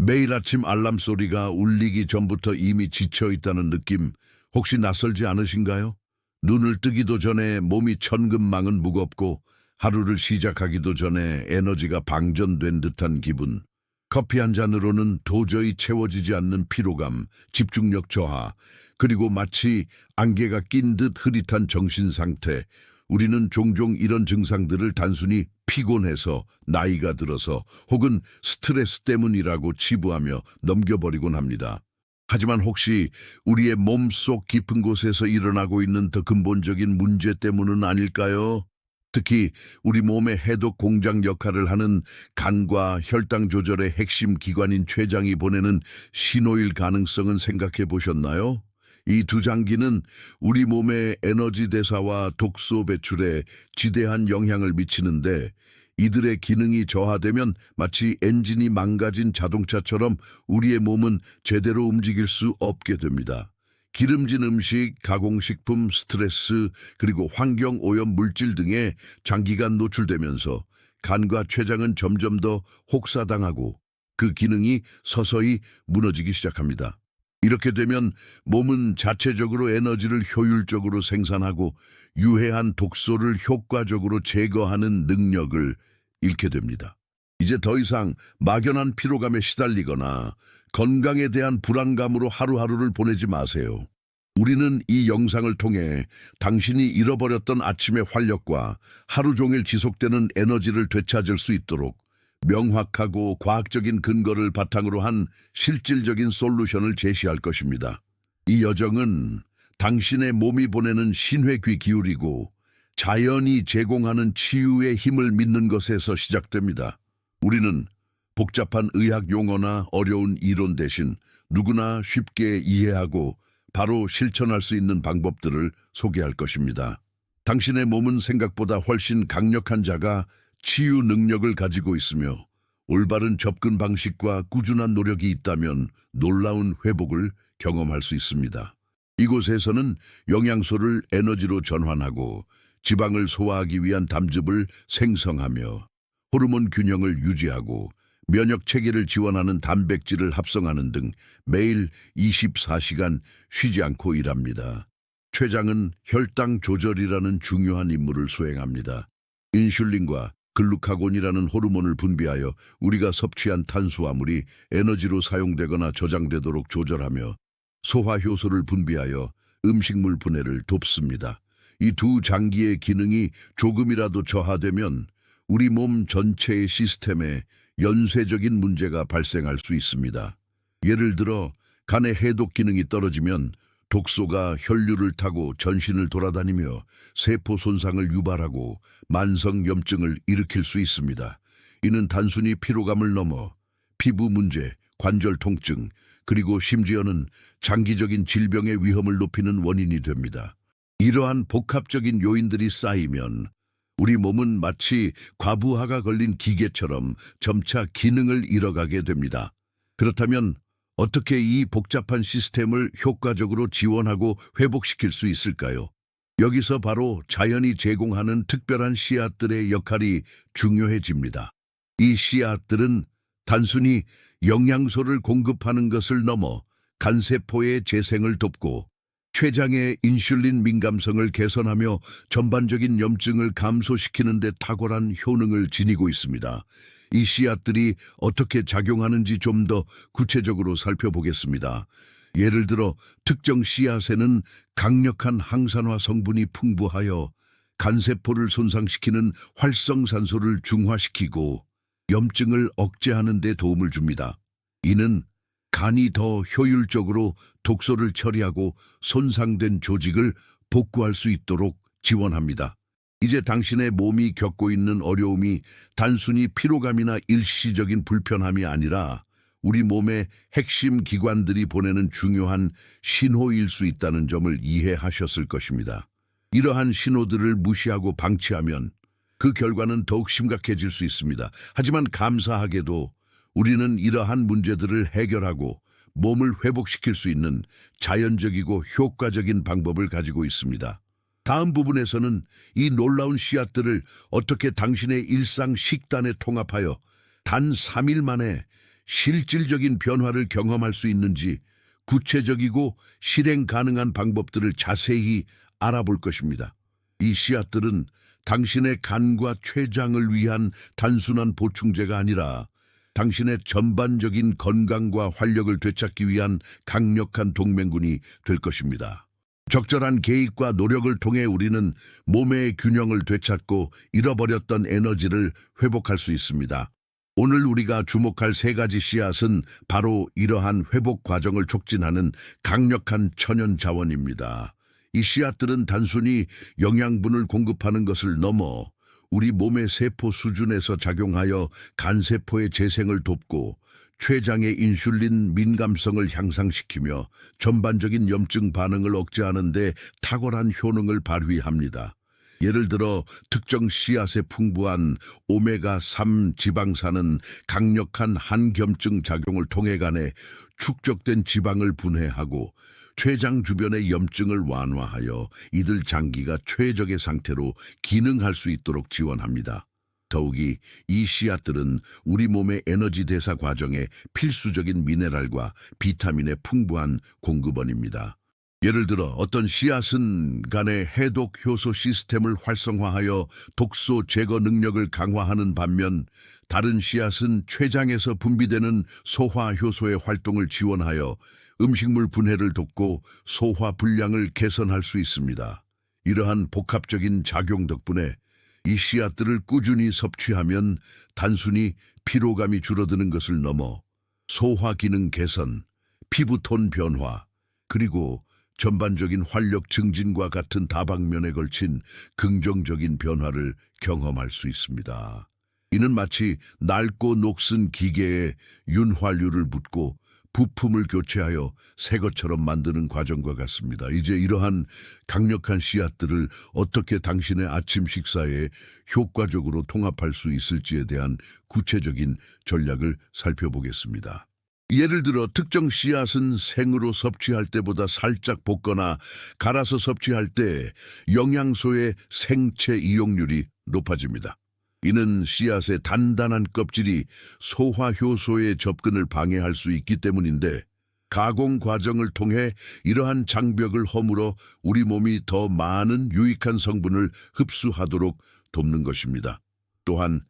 매일 아침 알람 소리가 울리기 전부터 이미 지쳐 있다는 느낌 혹시 낯설지 않으신가요? 눈을 뜨기도 전에 몸이 천근망은 무겁고 하루를 시작하기도 전에 에너지가 방전된 듯한 기분. 커피 한 잔으로는 도저히 채워지지 않는 피로감, 집중력 저하, 그리고 마치 안개가 낀 듯 흐릿한 정신 상태. 우리는 종종 이런 증상들을 단순히 피곤해서 나이가 들어서 혹은 스트레스 때문이라고 치부하며 넘겨버리곤 합니다. 하지만 혹시 우리의 몸속 깊은 곳에서 일어나고 있는 더 근본적인 문제 때문은 아닐까요? 특히 우리 몸의 해독 공장 역할을 하는 간과 혈당 조절의 핵심 기관인 췌장이 보내는 신호일 가능성은 생각해 보셨나요? 이 두 장기는 우리 몸의 에너지 대사와 독소 배출에 지대한 영향을 미치는데 이들의 기능이 저하되면 마치 엔진이 망가진 자동차처럼 우리의 몸은 제대로 움직일 수 없게 됩니다. 기름진 음식, 가공식품, 스트레스, 그리고 환경 오염 물질 등에 장기간 노출되면서 간과 췌장은 점점 더 혹사당하고 그 기능이 서서히 무너지기 시작합니다. 이렇게 되면 몸은 자체적으로 에너지를 효율적으로 생산하고 유해한 독소를 효과적으로 제거하는 능력을 잃게 됩니다. 이제 더 이상 막연한 피로감에 시달리거나 건강에 대한 불안감으로 하루하루를 보내지 마세요. 우리는 이 영상을 통해 당신이 잃어버렸던 아침의 활력과 하루 종일 지속되는 에너지를 되찾을 수 있도록 명확하고 과학적인 근거를 바탕으로 한 실질적인 솔루션을 제시할 것입니다. 이 여정은 당신의 몸이 보내는 신회 귀 기울이고 자연이 제공하는 치유의 힘을 믿는 것에서 시작됩니다. 우리는 복잡한 의학 용어나 어려운 이론 대신 누구나 쉽게 이해하고 바로 실천할 수 있는 방법들을 소개할 것입니다. 당신의 몸은 생각보다 훨씬 강력한 자가 치유 능력을 가지고 있으며 올바른 접근 방식과 꾸준한 노력이 있다면 놀라운 회복을 경험할 수 있습니다. 이곳에서는 영양소를 에너지로 전환하고 지방을 소화하기 위한 담즙을 생성하며 호르몬 균형을 유지하고 면역 체계를 지원하는 단백질을 합성하는 등 매일 24시간 쉬지 않고 일합니다. 췌장은 혈당 조절이라는 중요한 임무를 수행합니다. 인슐린과 글루카곤이라는 호르몬을 분비하여 우리가 섭취한 탄수화물이 에너지로 사용되거나 저장되도록 조절하며 소화 효소를 분비하여 음식물 분해를 돕습니다. 이 두 장기의 기능이 조금이라도 저하되면 우리 몸 전체의 시스템에 연쇄적인 문제가 발생할 수 있습니다. 예를 들어 간의 해독 기능이 떨어지면 독소가 혈류를 타고 전신을 돌아다니며 세포 손상을 유발하고 만성 염증을 일으킬 수 있습니다. 이는 단순히 피로감을 넘어 피부 문제, 관절 통증, 그리고 심지어는 장기적인 질병의 위험을 높이는 원인이 됩니다. 이러한 복합적인 요인들이 쌓이면 우리 몸은 마치 과부하가 걸린 기계처럼 점차 기능을 잃어가게 됩니다. 그렇다면 어떻게 이 복잡한 시스템을 효과적으로 지원하고 회복시킬 수 있을까요? 여기서 바로 자연이 제공하는 특별한 씨앗들의 역할이 중요해집니다. 이 씨앗들은 단순히 영양소를 공급하는 것을 넘어 간세포의 재생을 돕고 췌장의 인슐린 민감성을 개선하며 전반적인 염증을 감소시키는 데 탁월한 효능을 지니고 있습니다. 이 씨앗들이 어떻게 작용하는지 좀 더 구체적으로 살펴보겠습니다. 예를 들어 특정 씨앗에는 강력한 항산화 성분이 풍부하여 간세포를 손상시키는 활성산소를 중화시키고 염증을 억제하는 데 도움을 줍니다. 이는 간이 더 효율적으로 독소를 처리하고 손상된 조직을 복구할 수 있도록 지원합니다. 이제 당신의 몸이 겪고 있는 어려움이 단순히 피로감이나 일시적인 불편함이 아니라 우리 몸의 핵심 기관들이 보내는 중요한 신호일 수 있다는 점을 이해하셨을 것입니다. 이러한 신호들을 무시하고 방치하면 그 결과는 더욱 심각해질 수 있습니다. 하지만 감사하게도 우리는 이러한 문제들을 해결하고 몸을 회복시킬 수 있는 자연적이고 효과적인 방법을 가지고 있습니다. 다음 부분에서는 이 놀라운 씨앗들을 어떻게 당신의 일상 식단에 통합하여 단 3일 만에 실질적인 변화를 경험할 수 있는지 구체적이고 실행 가능한 방법들을 자세히 알아볼 것입니다. 이 씨앗들은 당신의 간과 췌장을 위한 단순한 보충제가 아니라 당신의 전반적인 건강과 활력을 되찾기 위한 강력한 동맹군이 될 것입니다. 적절한 개입과 노력을 통해 우리는 몸의 균형을 되찾고 잃어버렸던 에너지를 회복할 수 있습니다. 오늘 우리가 주목할 세 가지 씨앗은 바로 이러한 회복 과정을 촉진하는 강력한 천연 자원입니다. 이 씨앗들은 단순히 영양분을 공급하는 것을 넘어 우리 몸의 세포 수준에서 작용하여 간세포의 재생을 돕고 췌장의 인슐린 민감성을 향상시키며 전반적인 염증 반응을 억제하는 데 탁월한 효능을 발휘합니다. 예를 들어 특정 씨앗에 풍부한 오메가3 지방산은 강력한 한겸증 작용을 통해 간에 축적된 지방을 분해하고 췌장 주변의 염증을 완화하여 이들 장기가 최적의 상태로 기능할 수 있도록 지원합니다. 더욱이 이 씨앗들은 우리 몸의 에너지 대사 과정에 필수적인 미네랄과 비타민의 풍부한 공급원입니다. 예를 들어 어떤 씨앗은 간의 해독 효소 시스템을 활성화하여 독소 제거 능력을 강화하는 반면 다른 씨앗은 췌장에서 분비되는 소화 효소의 활동을 지원하여 음식물 분해를 돕고 소화 불량을 개선할 수 있습니다. 이러한 복합적인 작용 덕분에 이 씨앗들을 꾸준히 섭취하면 단순히 피로감이 줄어드는 것을 넘어 소화 기능 개선, 피부톤 변화, 그리고 전반적인 활력 증진과 같은 다방면에 걸친 긍정적인 변화를 경험할 수 있습니다. 이는 마치 낡고 녹슨 기계에 윤활유를 붓고 부품을 교체하여 새 것처럼 만드는 과정과 같습니다. 이제 이러한 강력한 씨앗들을 어떻게 당신의 아침 식사에 효과적으로 통합할 수 있을지에 대한 구체적인 전략을 살펴보겠습니다. 예를 들어 특정 씨앗은 생으로 섭취할 때보다 살짝 볶거나 갈아서 섭취할 때 영양소의 생체 이용률이 높아집니다. 이는 씨앗의 단단한 껍질이 소화 효소의 접근을 방해할 수 있기 때문인데 가공 과정을 통해 이러한 장벽을 허물어 우리 몸이 더 많은 유익한 성분을 흡수하도록 돕는 것입니다. 또한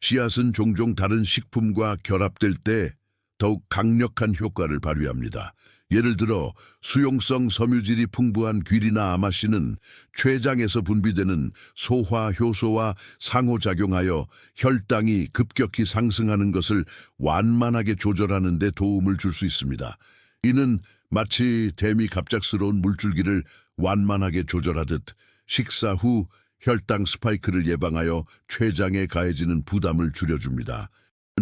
씨앗은 종종 다른 식품과 결합될 때 더욱 강력한 효과를 발휘합니다. 예를 들어 수용성 섬유질이 풍부한 귀리나 아마씨는 췌장에서 분비되는 소화 효소와 상호작용하여 혈당이 급격히 상승하는 것을 완만하게 조절하는 데 도움을 줄 수 있습니다. 이는 마치 댐이 갑작스러운 물줄기를 완만하게 조절하듯 식사 후 혈당 스파이크를 예방하여 췌장에 가해지는 부담을 줄여줍니다.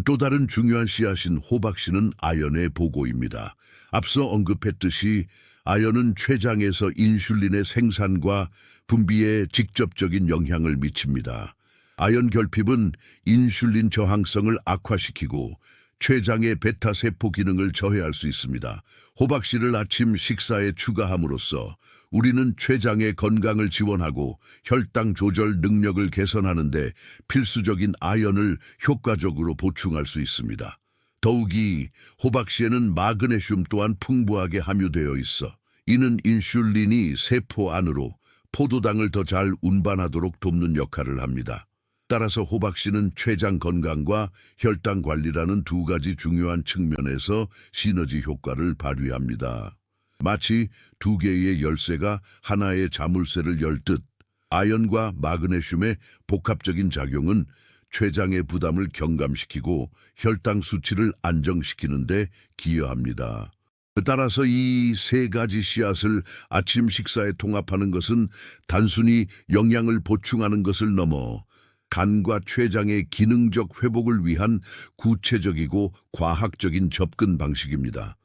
또 다른 중요한 씨앗인 호박씨는 아연의 보고입니다. 앞서 언급했듯이 아연은 췌장에서 인슐린의 생산과 분비에 직접적인 영향을 미칩니다. 아연 결핍은 인슐린 저항성을 악화시키고 췌장의 베타 세포 기능을 저해할 수 있습니다. 호박씨를 아침 식사에 추가함으로써 우리는 췌장의 건강을 지원하고 혈당 조절 능력을 개선하는 데 필수적인 아연을 효과적으로 보충할 수 있습니다. 더욱이 호박씨에는 마그네슘 또한 풍부하게 함유되어 있어 이는 인슐린이 세포 안으로 포도당을 더 잘 운반하도록 돕는 역할을 합니다. 따라서 호박씨는 췌장 건강과 혈당 관리라는 두 가지 중요한 측면에서 시너지 효과를 발휘합니다. 마치 두 개의 열쇠가 하나의 자물쇠를 열듯 아연과 마그네슘의 복합적인 작용은 췌장의 부담을 경감시키고 혈당 수치를 안정시키는데 기여합니다. 따라서 이 세 가지 씨앗을 아침 식사에 통합하는 것은 단순히 영양을 보충하는 것을 넘어 간과 췌장의 기능적 회복을 위한 구체적이고 과학적인 접근 방식입니다.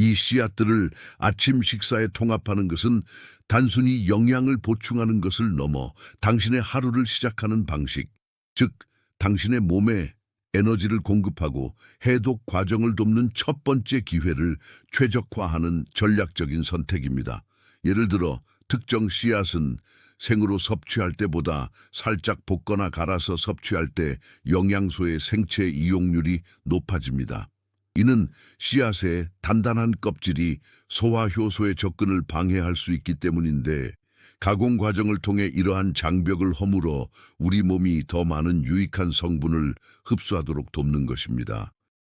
이 씨앗들을 아침 식사에 통합하는 것은 단순히 영양을 보충하는 것을 넘어 당신의 하루를 시작하는 방식, 즉 당신의 몸에 에너지를 공급하고 해독 과정을 돕는 첫 번째 기회를 최적화하는 전략적인 선택입니다. 예를 들어 특정 씨앗은 생으로 섭취할 때보다 살짝 볶거나 갈아서 섭취할 때 영양소의 생체 이용률이 높아집니다. 이는 씨앗의 단단한 껍질이 소화 효소의 접근을 방해할 수 있기 때문인데 가공 과정을 통해 이러한 장벽을 허물어 우리 몸이 더 많은 유익한 성분을 흡수하도록 돕는 것입니다.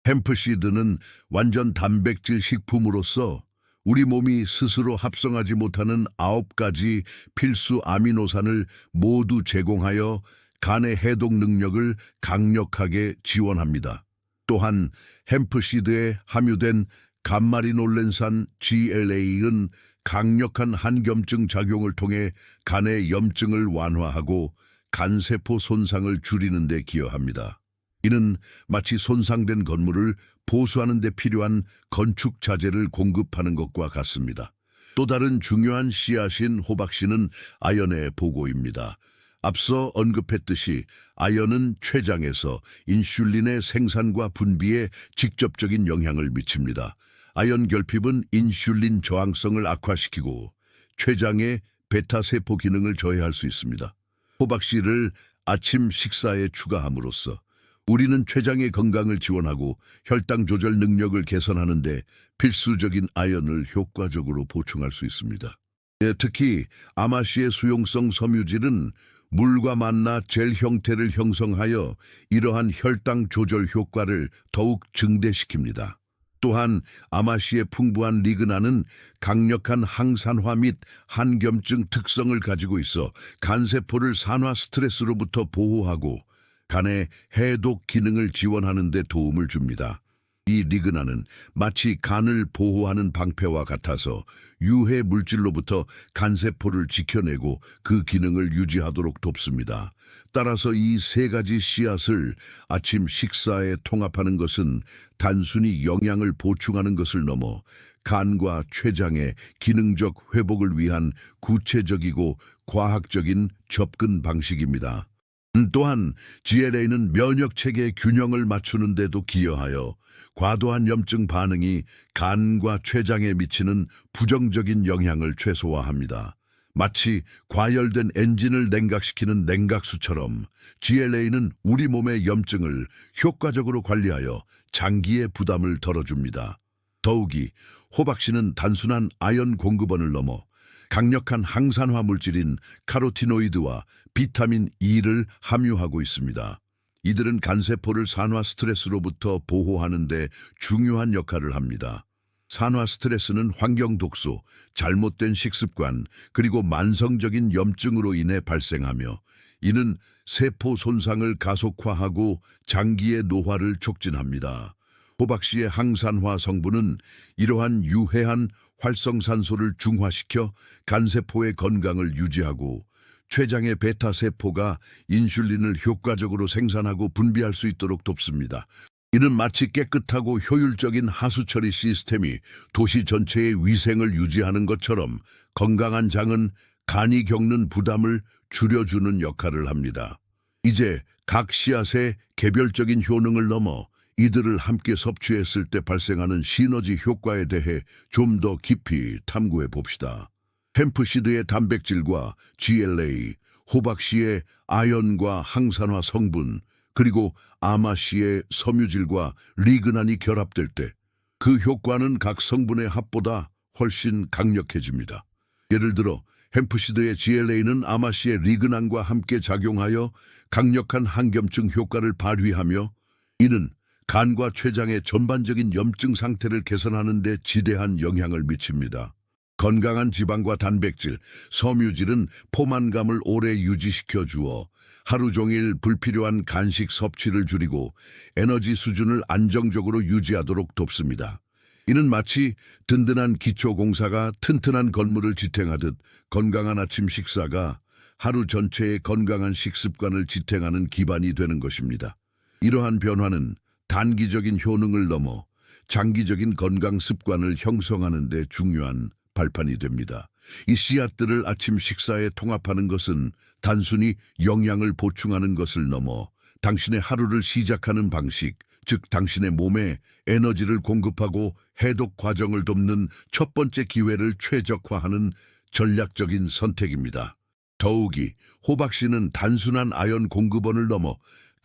햄프시드는 완전 단백질 식품으로서 우리 몸이 스스로 합성하지 못하는 아홉 가지 필수 아미노산을 모두 제공하여 간의 해독 능력을 강력하게 지원합니다. 또한 햄프시드에 함유된 감마리놀렌산 GLA는 강력한 한겸증 작용을 통해 간의 염증을 완화하고 간세포 손상을 줄이는 데 기여합니다. 이는 마치 손상된 건물을 보수하는 데 필요한 건축 자재를 공급하는 것과 같습니다. 또 다른 중요한 씨앗인 호박씨는 아연의 보고입니다. 앞서 언급했듯이 아연은 췌장에서 인슐린의 생산과 분비에 직접적인 영향을 미칩니다. 아연 결핍은 인슐린 저항성을 악화시키고 췌장의 베타세포 기능을 저해할 수 있습니다. 호박씨를 아침 식사에 추가함으로써 우리는 췌장의 건강을 지원하고 혈당 조절 능력을 개선하는 데 필수적인 아연을 효과적으로 보충할 수 있습니다. 예, 특히 아마시의 수용성 섬유질은 물과 만나 젤 형태를 형성하여 이러한 혈당 조절 효과를 더욱 증대시킵니다. 또한 아마시의 풍부한 리그나는 강력한 항산화 및 한겸증 특성을 가지고 있어 간세포를 산화 스트레스로부터 보호하고 간의 해독 기능을 지원하는 데 도움을 줍니다. 이 리그나는 마치 간을 보호하는 방패와 같아서 유해 물질로부터 간세포를 지켜내고 그 기능을 유지하도록 돕습니다. 따라서 이 세 가지 씨앗을 아침 식사에 통합하는 것은 단순히 영양을 보충하는 것을 넘어 간과 췌장의 기능적 회복을 위한 구체적이고 과학적인 접근 방식입니다. 음, 또한 GLA는 면역 체계의 균형을 맞추는 데도 기여하여 과도한 염증 반응이 간과 췌장에 미치는 부정적인 영향을 최소화합니다. 마치 과열된 엔진을 냉각시키는 냉각수처럼 GLA는 우리 몸의 염증을 효과적으로 관리하여 장기의 부담을 덜어줍니다. 더욱이 호박씨는 단순한 아연 공급원을 넘어 강력한 항산화 물질인 카로티노이드와 비타민 E를 함유하고 있습니다. 이들은 간세포를 산화 스트레스로부터 보호하는 데 중요한 역할을 합니다. 산화 스트레스는 환경 독소, 잘못된 식습관, 그리고 만성적인 염증으로 인해 발생하며 이는 세포 손상을 가속화하고 장기의 노화를 촉진합니다. 호박씨의 항산화 성분은 이러한 유해한 활성산소를 중화시켜 간세포의 건강을 유지하고 췌장의 베타세포가 인슐린을 효과적으로 생산하고 분비할 수 있도록 돕습니다. 이는 마치 깨끗하고 효율적인 하수처리 시스템이 도시 전체의 위생을 유지하는 것처럼 건강한 장은 간이 겪는 부담을 줄여주는 역할을 합니다. 이제 각 씨앗의 개별적인 효능을 넘어 이들을 함께 섭취했을 때 발생하는 시너지 효과에 대해 좀 더 깊이 탐구해 봅시다. 햄프시드의 단백질과 GLA, 호박씨의 아연과 항산화 성분, 그리고 아마씨의 섬유질과 리그난이 결합될 때 그 효과는 각 성분의 합보다 훨씬 강력해집니다. 예를 들어 햄프시드의 GLA는 아마씨의 리그난과 함께 작용하여 강력한 항겸증 효과를 발휘하며 이는 간과 췌장의 전반적인 염증 상태를 개선하는 데 지대한 영향을 미칩니다. 건강한 지방과 단백질, 섬유질은 포만감을 오래 유지시켜 주어 하루 종일 불필요한 간식 섭취를 줄이고 에너지 수준을 안정적으로 유지하도록 돕습니다. 이는 마치 든든한 기초공사가 튼튼한 건물을 지탱하듯 건강한 아침 식사가 하루 전체의 건강한 식습관을 지탱하는 기반이 되는 것입니다. 이러한 변화는 단기적인 효능을 넘어 장기적인 건강 습관을 형성하는 데 중요한 발판이 됩니다. 이 씨앗들을 아침 식사에 통합하는 것은 단순히 영양을 보충하는 것을 넘어 당신의 하루를 시작하는 방식, 즉 당신의 몸에 에너지를 공급하고 해독 과정을 돕는 첫 번째 기회를 최적화하는 전략적인 선택입니다. 더욱이 호박씨는 단순한 아연 공급원을 넘어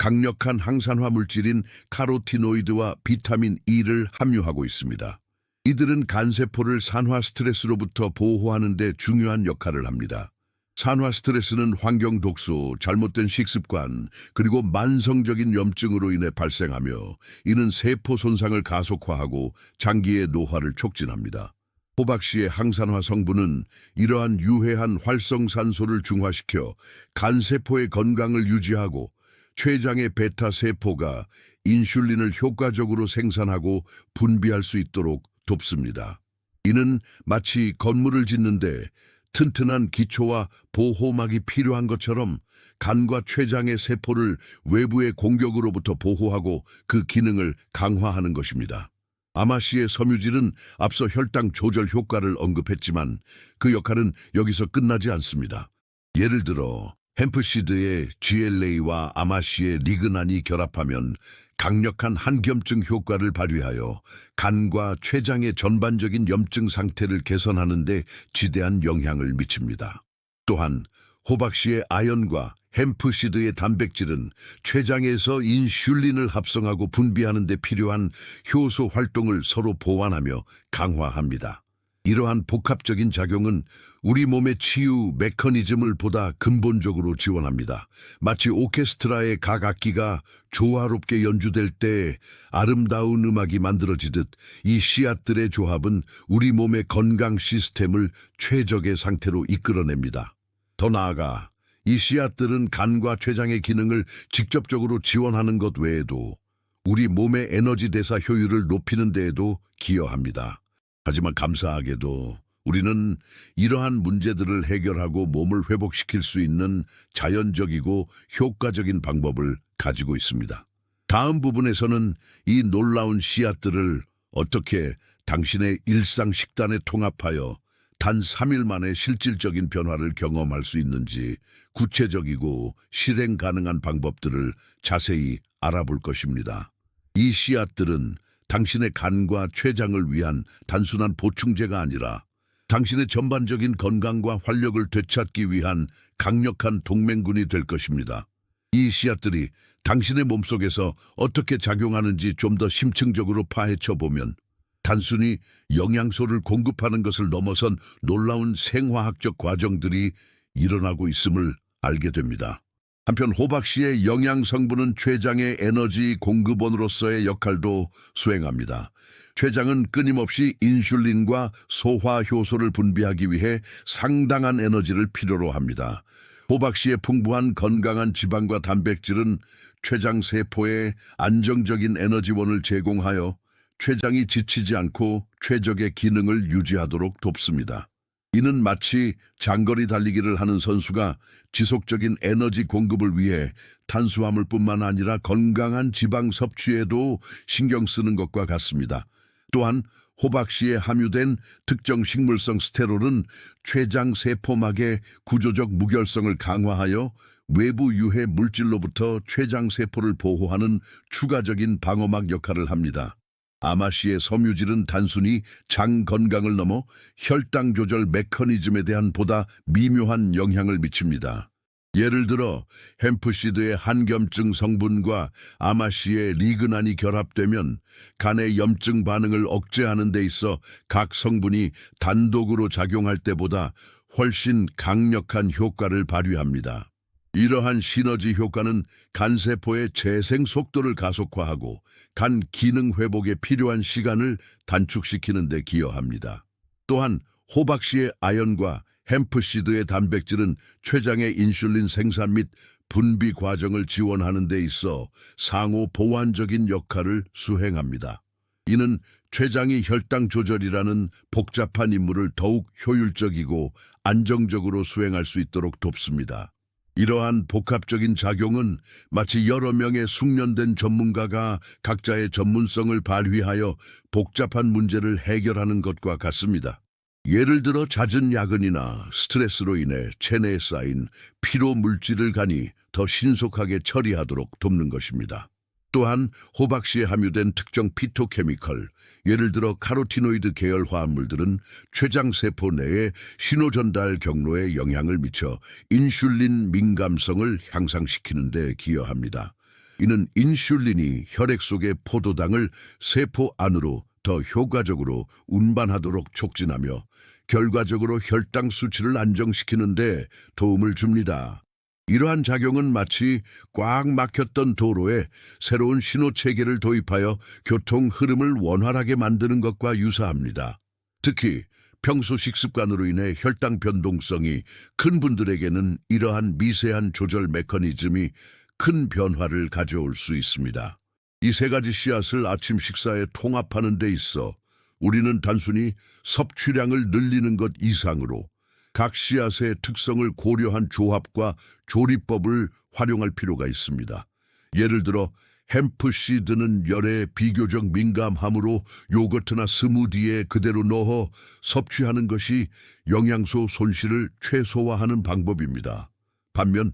강력한 항산화 물질인 카로티노이드와 비타민 E를 함유하고 있습니다. 이들은 간세포를 산화 스트레스로부터 보호하는 데 중요한 역할을 합니다. 산화 스트레스는 환경 독소, 잘못된 식습관, 그리고 만성적인 염증으로 인해 발생하며 이는 세포 손상을 가속화하고 장기의 노화를 촉진합니다. 호박씨의 항산화 성분은 이러한 유해한 활성산소를 중화시켜 간세포의 건강을 유지하고 췌장의 베타 세포가 인슐린을 효과적으로 생산하고 분비할 수 있도록 돕습니다. 이는 마치 건물을 짓는데 튼튼한 기초와 보호막이 필요한 것처럼 간과 췌장의 세포를 외부의 공격으로부터 보호하고 그 기능을 강화하는 것입니다. 아마시의 섬유질은 앞서 혈당 조절 효과를 언급했지만 그 역할은 여기서 끝나지 않습니다. 예를 들어 햄프시드의 GLA와 아마시의 리그난이 결합하면 강력한 한겸증 효과를 발휘하여 간과 췌장의 전반적인 염증 상태를 개선하는 데 지대한 영향을 미칩니다. 또한 호박씨의 아연과 햄프시드의 단백질은 췌장에서 인슐린을 합성하고 분비하는 데 필요한 효소 활동을 서로 보완하며 강화합니다. 이러한 복합적인 작용은 우리 몸의 치유 메커니즘을 보다 근본적으로 지원합니다. 마치 오케스트라의 각 악기가 조화롭게 연주될 때 아름다운 음악이 만들어지듯 이 씨앗들의 조합은 우리 몸의 건강 시스템을 최적의 상태로 이끌어냅니다. 더 나아가 이 씨앗들은 간과 췌장의 기능을 직접적으로 지원하는 것 외에도 우리 몸의 에너지 대사 효율을 높이는 데에도 기여합니다. 하지만 감사하게도 우리는 이러한 문제들을 해결하고 몸을 회복시킬 수 있는 자연적이고 효과적인 방법을 가지고 있습니다. 다음 부분에서는 이 놀라운 씨앗들을 어떻게 당신의 일상 식단에 통합하여 단 3일 만에 실질적인 변화를 경험할 수 있는지 구체적이고 실행 가능한 방법들을 자세히 알아볼 것입니다. 이 씨앗들은 당신의 간과 췌장을 위한 단순한 보충제가 아니라 당신의 전반적인 건강과 활력을 되찾기 위한 강력한 동맹군이 될 것입니다. 이 씨앗들이 당신의 몸속에서 어떻게 작용하는지 좀 더 심층적으로 파헤쳐 보면 단순히 영양소를 공급하는 것을 넘어선 놀라운 생화학적 과정들이 일어나고 있음을 알게 됩니다. 한편 호박씨의 영양 성분은 췌장의 에너지 공급원으로서의 역할도 수행합니다. 췌장은 끊임없이 인슐린과 소화 효소를 분비하기 위해 상당한 에너지를 필요로 합니다. 호박 씨의 풍부한 건강한 지방과 단백질은 췌장 세포에 안정적인 에너지원을 제공하여 췌장이 지치지 않고 최적의 기능을 유지하도록 돕습니다. 이는 마치 장거리 달리기를 하는 선수가 지속적인 에너지 공급을 위해 탄수화물 뿐만 아니라 건강한 지방 섭취에도 신경 쓰는 것과 같습니다. 또한 호박씨에 함유된 특정 식물성 스테롤은 췌장 세포막의 구조적 무결성을 강화하여 외부 유해 물질로부터 췌장 세포를 보호하는 추가적인 방어막 역할을 합니다. 아마시의 섬유질은 단순히 장 건강을 넘어 혈당 조절 메커니즘에 대한 보다 미묘한 영향을 미칩니다. 예를 들어 햄프시드의 한겸증 성분과 아마시의 리그난이 결합되면 간의 염증 반응을 억제하는 데 있어 각 성분이 단독으로 작용할 때보다 훨씬 강력한 효과를 발휘합니다. 이러한 시너지 효과는 간세포의 재생 속도를 가속화하고 간 기능 회복에 필요한 시간을 단축시키는 데 기여합니다. 또한 호박씨의 아연과 햄프시드의 단백질은 췌장의 인슐린 생산 및 분비 과정을 지원하는 데 있어 상호 보완적인 역할을 수행합니다. 이는 췌장이 혈당 조절이라는 복잡한 임무를 더욱 효율적이고 안정적으로 수행할 수 있도록 돕습니다. 이러한 복합적인 작용은 마치 여러 명의 숙련된 전문가가 각자의 전문성을 발휘하여 복잡한 문제를 해결하는 것과 같습니다. 예를 들어 잦은 야근이나 스트레스로 인해 체내에 쌓인 피로 물질을 간이 더 신속하게 처리하도록 돕는 것입니다. 또한 호박씨에 함유된 특정 피토케미컬, 예를 들어 카로티노이드 계열 화합물들은 췌장 세포 내에 신호 전달 경로에 영향을 미쳐 인슐린 민감성을 향상시키는 데 기여합니다. 이는 인슐린이 혈액 속의 포도당을 세포 안으로 더 효과적으로 운반하도록 촉진하며 결과적으로 혈당 수치를 안정시키는 데 도움을 줍니다. 이러한 작용은 마치 꽉 막혔던 도로에 새로운 신호 체계를 도입하여 교통 흐름을 원활하게 만드는 것과 유사합니다. 특히 평소 식습관으로 인해 혈당 변동성이 큰 분들에게는 이러한 미세한 조절 메커니즘이 큰 변화를 가져올 수 있습니다. 이 세 가지 씨앗을 아침 식사에 통합하는 데 있어 우리는 단순히 섭취량을 늘리는 것 이상으로 각 씨앗의 특성을 고려한 조합과 조리법을 활용할 필요가 있습니다. 예를 들어 햄프시드는 열에 비교적 민감하므로 요거트나 스무디에 그대로 넣어 섭취하는 것이 영양소 손실을 최소화하는 방법입니다. 반면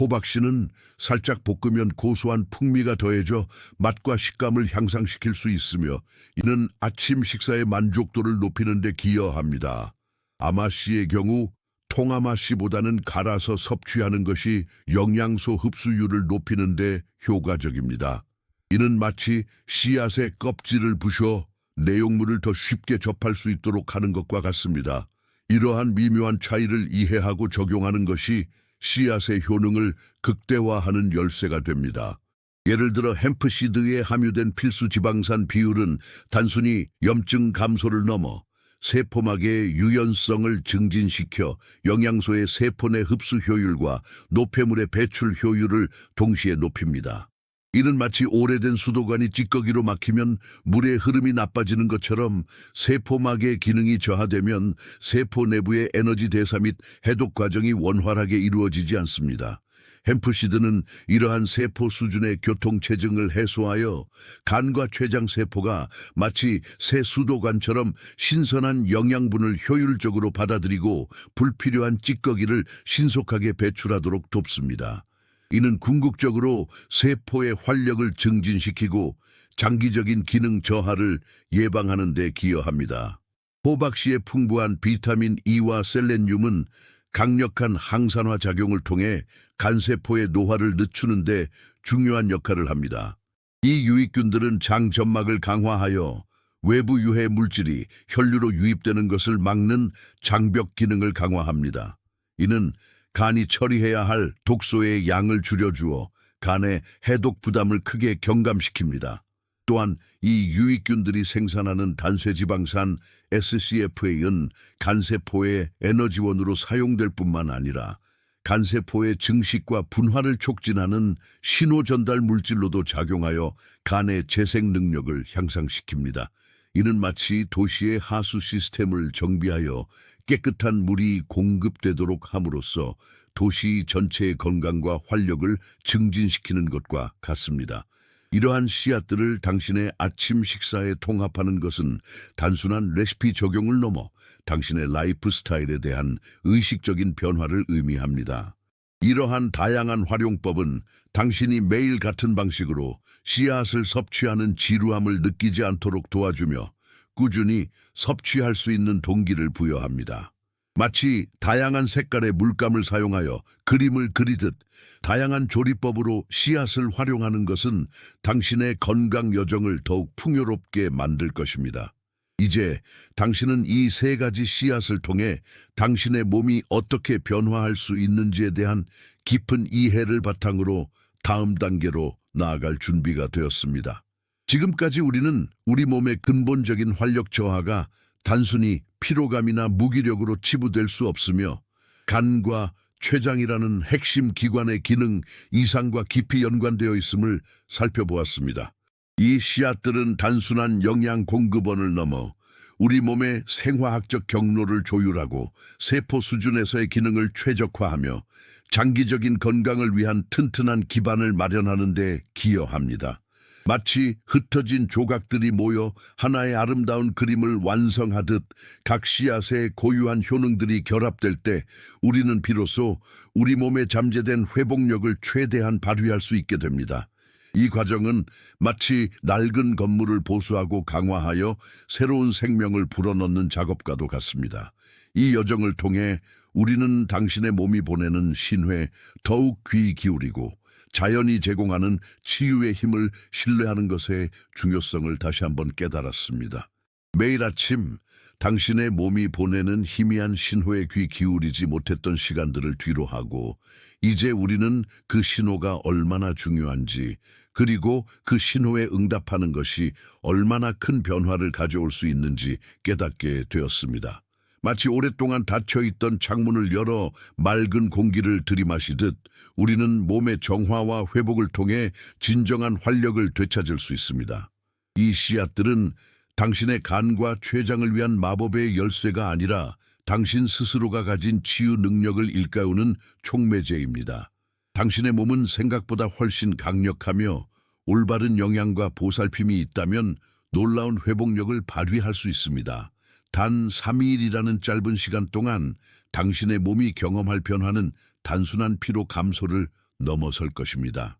호박씨는 살짝 볶으면 고소한 풍미가 더해져 맛과 식감을 향상시킬 수 있으며 이는 아침 식사의 만족도를 높이는 데 기여합니다. 아마씨의 경우 통아마씨보다는 갈아서 섭취하는 것이 영양소 흡수율을 높이는 데 효과적입니다. 이는 마치 씨앗의 껍질을 부셔 내용물을 더 쉽게 접할 수 있도록 하는 것과 같습니다. 이러한 미묘한 차이를 이해하고 적용하는 것이 씨앗의 효능을 극대화하는 열쇠가 됩니다. 예를 들어 햄프시드에 함유된 필수 지방산 비율은 단순히 염증 감소를 넘어 세포막의 유연성을 증진시켜 영양소의 세포 내 흡수 효율과 노폐물의 배출 효율을 동시에 높입니다. 이는 마치 오래된 수도관이 찌꺼기로 막히면 물의 흐름이 나빠지는 것처럼 세포막의 기능이 저하되면 세포 내부의 에너지 대사 및 해독 과정이 원활하게 이루어지지 않습니다. 햄프시드는 이러한 세포 수준의 교통체증을 해소하여 간과 췌장 세포가 마치 새 수도관처럼 신선한 영양분을 효율적으로 받아들이고 불필요한 찌꺼기를 신속하게 배출하도록 돕습니다. 이는 궁극적으로 세포의 활력을 증진시키고 장기적인 기능 저하를 예방하는 데 기여합니다. 호박씨의 풍부한 비타민 E와 셀레늄은 강력한 항산화 작용을 통해 간세포의 노화를 늦추는 데 중요한 역할을 합니다. 이 유익균들은 장 점막을 강화하여 외부 유해 물질이 혈류로 유입되는 것을 막는 장벽 기능을 강화합니다. 이는 간이 처리해야 할 독소의 양을 줄여주어 간의 해독 부담을 크게 경감시킵니다. 또한 이 유익균들이 생산하는 단쇄지방산 SCFA는 간세포의 에너지원으로 사용될 뿐만 아니라 간세포의 증식과 분화를 촉진하는 신호 전달 물질로도 작용하여 간의 재생 능력을 향상시킵니다. 이는 마치 도시의 하수 시스템을 정비하여 깨끗한 물이 공급되도록 함으로써 도시 전체의 건강과 활력을 증진시키는 것과 같습니다. 이러한 씨앗들을 당신의 아침 식사에 통합하는 것은 단순한 레시피 적용을 넘어 당신의 라이프 스타일에 대한 의식적인 변화를 의미합니다. 이러한 다양한 활용법은 당신이 매일 같은 방식으로 씨앗을 섭취하는 지루함을 느끼지 않도록 도와주며 꾸준히 섭취할 수 있는 동기를 부여합니다. 마치 다양한 색깔의 물감을 사용하여 그림을 그리듯 다양한 조리법으로 씨앗을 활용하는 것은 당신의 건강 여정을 더욱 풍요롭게 만들 것입니다. 이제 당신은 이 세 가지 씨앗을 통해 당신의 몸이 어떻게 변화할 수 있는지에 대한 깊은 이해를 바탕으로 다음 단계로 나아갈 준비가 되었습니다. 지금까지 우리는 우리 몸의 근본적인 활력 저하가 단순히 피로감이나 무기력으로 치부될 수 없으며 간과 췌장이라는 핵심 기관의 기능 이상과 깊이 연관되어 있음을 살펴보았습니다. 이 씨앗들은 단순한 영양 공급원을 넘어 우리 몸의 생화학적 경로를 조율하고 세포 수준에서의 기능을 최적화하며 장기적인 건강을 위한 튼튼한 기반을 마련하는 데 기여합니다. 마치 흩어진 조각들이 모여 하나의 아름다운 그림을 완성하듯 각 씨앗의 고유한 효능들이 결합될 때 우리는 비로소 우리 몸에 잠재된 회복력을 최대한 발휘할 수 있게 됩니다. 이 과정은 마치 낡은 건물을 보수하고 강화하여 새로운 생명을 불어넣는 작업과도 같습니다. 이 여정을 통해 우리는 당신의 몸이 보내는 신뢰 더욱 귀 기울이고 자연이 제공하는 치유의 힘을 신뢰하는 것의 중요성을 다시 한번 깨달았습니다. 매일 아침 당신의 몸이 보내는 희미한 신호에 귀 기울이지 못했던 시간들을 뒤로 하고 이제 우리는 그 신호가 얼마나 중요한지 그리고 그 신호에 응답하는 것이 얼마나 큰 변화를 가져올 수 있는지 깨닫게 되었습니다. 마치 오랫동안 닫혀 있던 창문을 열어 맑은 공기를 들이마시듯 우리는 몸의 정화와 회복을 통해 진정한 활력을 되찾을 수 있습니다. 이 씨앗들은 당신의 간과 췌장을 위한 마법의 열쇠가 아니라 당신 스스로가 가진 치유 능력을 일깨우는 촉매제입니다. 당신의 몸은 생각보다 훨씬 강력하며 올바른 영양과 보살핌이 있다면 놀라운 회복력을 발휘할 수 있습니다. 단 3일이라는 짧은 시간 동안 당신의 몸이 경험할 변화는 단순한 피로 감소를 넘어설 것입니다.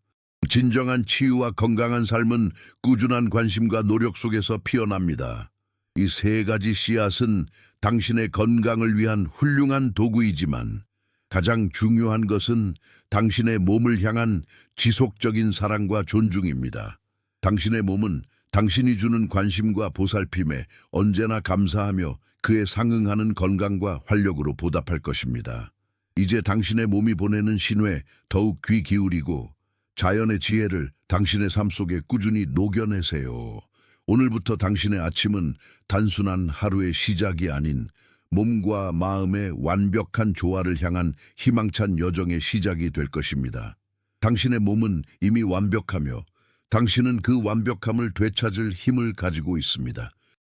진정한 치유와 건강한 삶은 꾸준한 관심과 노력 속에서 피어납니다. 이 세 가지 씨앗은 당신의 건강을 위한 훌륭한 도구이지만 가장 중요한 것은 당신의 몸을 향한 지속적인 사랑과 존중입니다. 당신의 몸은 당신이 주는 관심과 보살핌에 언제나 감사하며 그에 상응하는 건강과 활력으로 보답할 것입니다. 이제 당신의 몸이 보내는 신호에 더욱 귀 기울이고 자연의 지혜를 당신의 삶 속에 꾸준히 녹여내세요. 오늘부터 당신의 아침은 단순한 하루의 시작이 아닌 몸과 마음의 완벽한 조화를 향한 희망찬 여정의 시작이 될 것입니다. 당신의 몸은 이미 완벽하며 당신은 그 완벽함을 되찾을 힘을 가지고 있습니다.